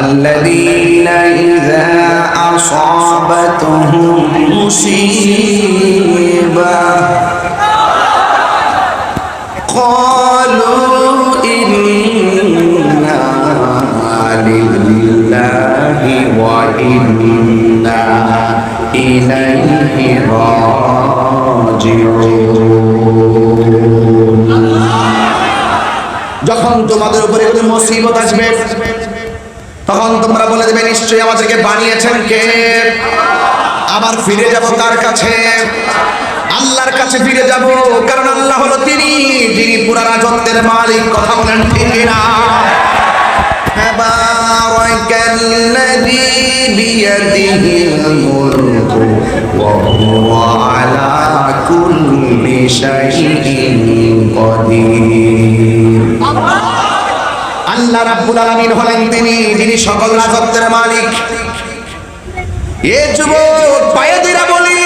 الذين إذا أصابتهم مصيبة قالوا إنا لله وإنا إليه راجعون যখন তোমাদের উপরে কোনো মুসিবত আসবে তখন তোমরা বলে দেবে নিশ্চয়ই আমাদেরকে বানিয়েছেন কে আবার ফিরে যাব কার কাছে আল্লাহর কাছে ফিরে যাব কারণ আল্লাহ হলো তিনি যিনি পুরা রাজত্বের মালিক কথা বলেন ঠিক না تبارك الذي بيده الملك وهو على كل شيء قدير আল্লাহ রাব্বুল আলামিন হলেন তিনি, যিনি সকল রাজত্বের মালিক। এ যুবক, পায়েদিরা বলি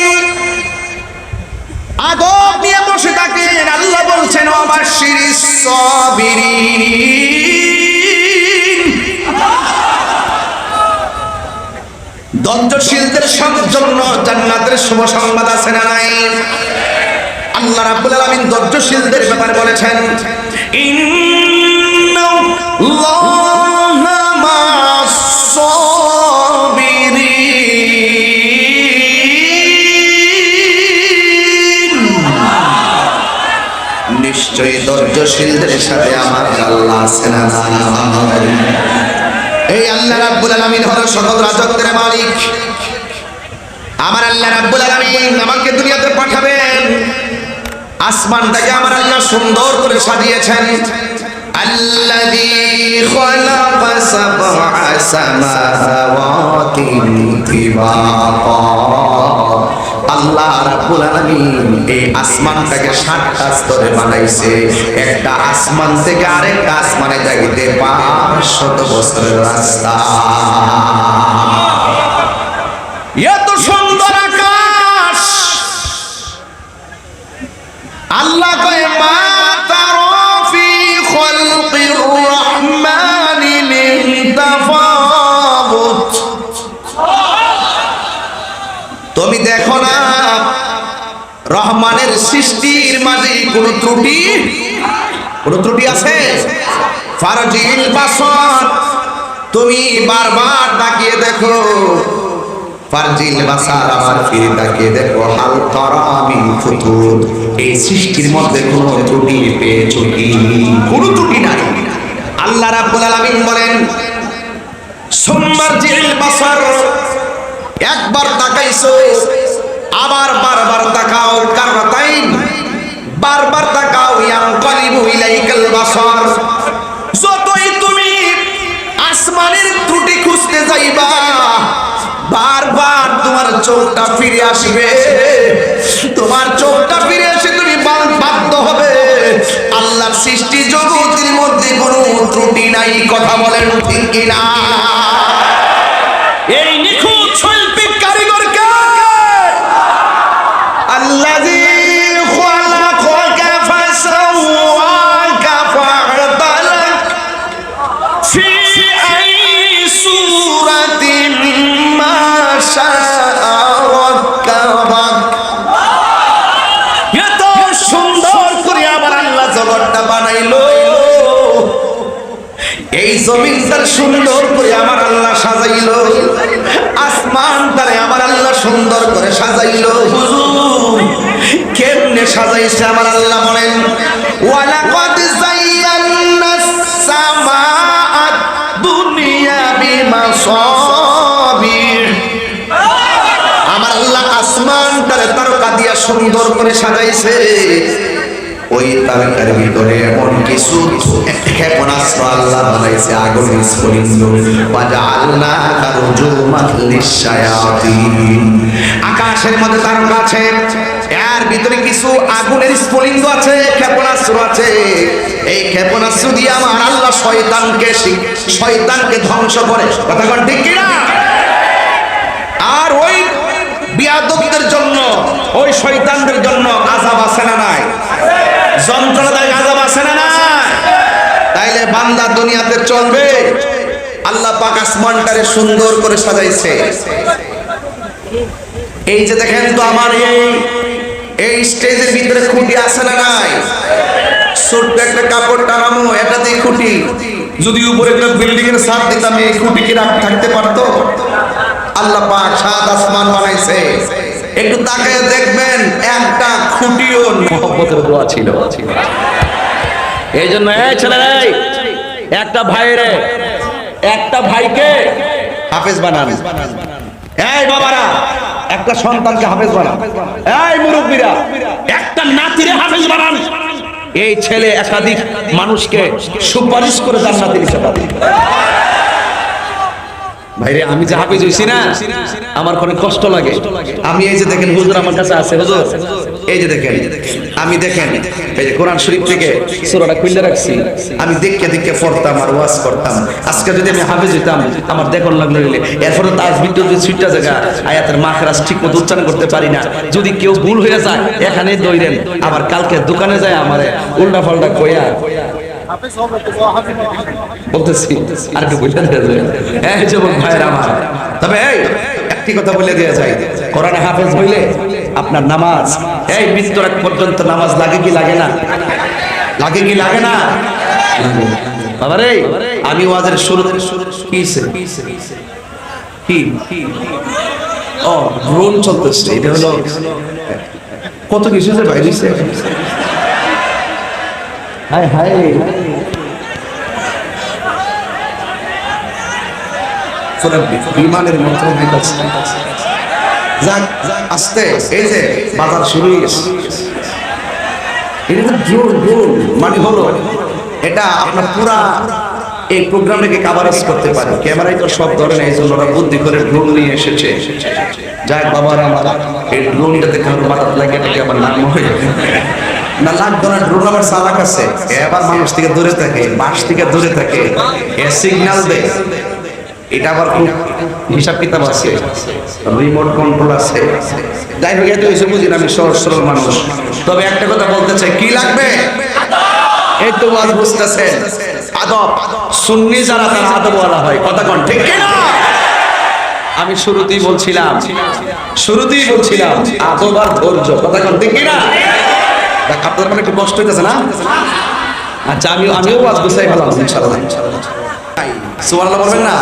আগব নিয়ে বসে থাকেন, আল্লাহ বলছেন, আমার শিরিস সাবিরিন দন্তশীলদের সব জন্য জান্নাতের শুভ সংবাদ আছে না নাই? আল্লাহ রাব্বুল আলামিন দন্তশীলদের ব্যাপারে বলেছেন ইন্নাল্লাহা নিশ্চয়ই ধৈর্যশীলদের সাথে আমার আল্লাহ আছেন এই আল্লাহ রাব্বুল আলামিন হলো সকল রাজত্বের মালিক। আমার আল্লাহ রাব্বুল আলামিন আমাকে দুনিয়াতে পাঠাবেন। আসমানটাকে আমার আল্লাহ সুন্দর করে সাজিয়েছেন। আল্লাযী খালাকা সাবআ সামাওয়াতিন তিবাকা আল্লাহ রাব্বুল আলামিন এই আসমানটাকে সাতটা স্তরে বানাইছে। একটা আসমান থেকে আরেকটা আসমানে যাইতে 500 বছরের রাস্তা। এত রহমানের সৃষ্টির মাঝে কোনো ত্রুটি? কোনো ত্রুটি আছে? তুমি বারবার তাকিয়ে দেখো। ফারজিল বাসার ফিরে তাকিয়ে দেখো। এই সৃষ্টির মধ্যে কোনো বলেন সুম্মারজিল বাসার একবার তাকাইছো আবার বারবার তাকাও কাররাতাইন বারবার তাকাও, ইয়ানকালিবু ইলাইকাল বাসার। যতই তুমি আসমানের ত্রুটি খুঁজতে যাইবা, বারবার তোমার চোখটা ফিরে আসবে। তোমার চোখটা ফিরে এসে তুমি বাধ্য হবে। আল্লাহর সৃষ্টি জগতের মধ্যে কোনো ত্রুটি নাই, কথা বলেন ঠিক কিনা? এই জমিনটার সুন্দর করে আমার আল্লাহ সাজাইল। আসমান আসমানটারে আমার আল্লাহ সুন্দর করে সাজাইলো। কেমনে সাজাইছে আমার আল্লাহ বলেন? ওয়ালাকাদ যায়্যানাস সামাআত দুনিয়া বিমাসাবির। আমার আল্লাহ আসমানটারে তারকা দিয়া সুন্দর করে সাজাইছে। ওই তারকার ভিতরে এমন কিছু ক্ষেপণাস্ত্র আল্লাহ বানাইছে আগুন স্ফুলিঙ্গ। বাজাআলনা কারুজুমান লিশায়াতিন আকাশের মধ্যে তারকা আছে, এর ভিতরে কিছু আগুনের স্ফুলিঙ্গ আছে ক্ষেপণাস্ত্র আছে। এই ক্ষেপণাস্ত্র দিয়ে আমার আল্লাহ শয়তানকে শয়তানকে ধ্বংস করে। কথা ঠিক কিনা? আর ওই বিয়াদকদের জন্য, ওই শয়তানদের জন্য আজাব আছে না নাই? যন্ত্রণাদায়ক আজাব আছে না তাইলে বান্দা দুনিয়াতে চলবে। আল্লাহ পাক আসমানটারে সুন্দর করে সাজাইছে। এই যে দেখেন তো আমার এই এই স্টেজের ভিতরে খুঁটি আছে না নাই? ছোট্ট একটা কাপড় টানানো এটাতেই খুঁটি। যদি উপরে একটা বিল্ডিং এর ছাদ দিতাম, এই খুঁটি কি থাকতে পারতো? আল্লাহ পাক সাত আসমান বানাইছে। একটু তাকায় দেখবেন একটা খুঁটিও মহব্বতের দোয়া ছিল। এই জন্য ছেলে একটা ভাইরে, একটা ভাইকে হাফেজ বানান। এই বাবারা, একটা সন্তানকে হাফেজ বানান। এই মুরব্বীরা, একটা নাতিরে হাফেজ বানান। এই ছেলে একাধিক মানুষকে সুপারিশ করে জান্নাতে নিতে পারে ভাইরে, আমি যে হাফেজ হইছি না, আমার অনেক কষ্ট লাগে। আমি এই যে দেখেন হুজুর আমার কাছে আছে, হুজুর। এই যে দেখেন, আমি দেখেন, এই যে কোরআন শরীফ থেকে সূরাটা খুলে রাখছি। আমি দেখকে দেখকে পড়তাম আর ওয়াজ করতাম। আজকে যদি আমি হাফেজ হইতাম, আমার দেখুন লাগল হইলে এরপরে ভিতরে যদি সুইটটা জায়গা, আয়াতের মাখরাজ ঠিক মতো উচ্চারণ করতে পারি না। যদি কেউ ভুল হয়ে যায় এখানে দইরেন আবার কালকে দোকানে যায় আমারে উল্টা পাল্টা কইয়া বলতেছি আর একটু বুঝে দেওয়া ভাইয়ের আমার। তবে এই, একটি কথা বলে দেওয়া যায় হাফেজ হইলে আপনার নামাজ, এই মৃত্যুর আগ পর্যন্ত নামাজ লাগে কি লাগে না? লাগে কি লাগে না? আমি ওয়াজের শুরু কত কিছু যে বাইরে। হায় তো মানে হলো, এটা আপনার পুরা এই প্রোগ্রামটাকে কাভারেজ করতে পারে। ক্যামেরায় তো সব ধরনের, এই জন্য ওরা বুদ্ধি করে ড্রোন নিয়ে এসেছে। যাক, বাবার আমার এই ড্রোনটাতে কারোর মাথার লাগে আমার নাম হয়ে? মানুষ তবে একটা কথা বলতে চাই কি লাগবে? এই তো আদব। সুন্নি যারা তারা বলা হয়। কথা কোন ঠিক আমি শুরুতেই বলছিলাম শুরুতেই বলছিলাম আদব আর ধৈর্য। কথা কোন ঠিক কি না দেখ, আপনাদের মানে একটু কষ্ট হইতেছে না? আচ্ছা আমিও আমিও ওয়াজ গুছাই ফেলাম ইনশাআল্লাহ সুবহানাল্লাহ বলবেন না?